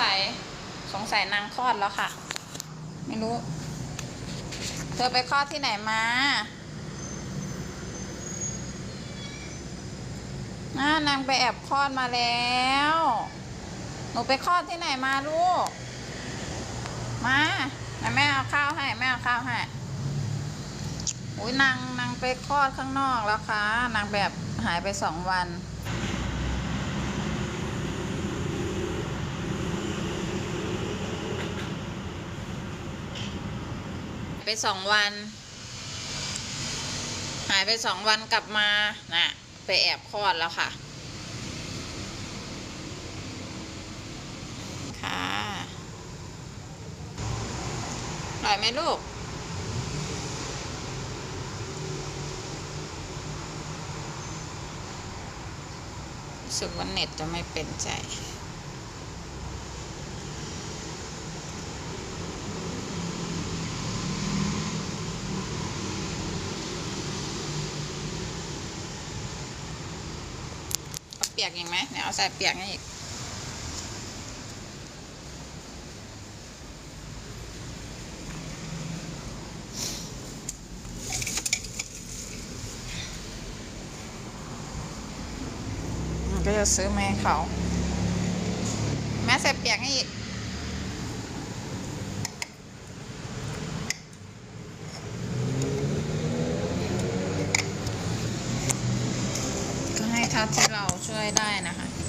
สัย สงสัยนางคลอดแล้วค่ะ ไม่รู้ เธอไปคลอดที่ไหนมาน่านางไปแอบคลอดมาแล้ว หนูไปคลอดที่ไหนมาลูก มาแม่เอาข้าวให้แม่เอาข้าวให้อุ้ยนางนางไปคลอดข้างนอกแล้วค่ะ นางแบบหายไปสองวัน ไปสองวัน หายไปสองวันกลับมาน่ะไปแอบคลอดแล้วค่ะ ค่ะอร่อยไหมลูกรู้สึกว่าเน็ตจะไม่เป็นใจ เอาเปียกอีกไหมเนี่ยเอาใส่เปียกให้อีกก็จะซื้อแมาให้เขาแม่ใส่เปียกให้อีกก็ให้เท่าที่เรา ช่วยได้นะคะ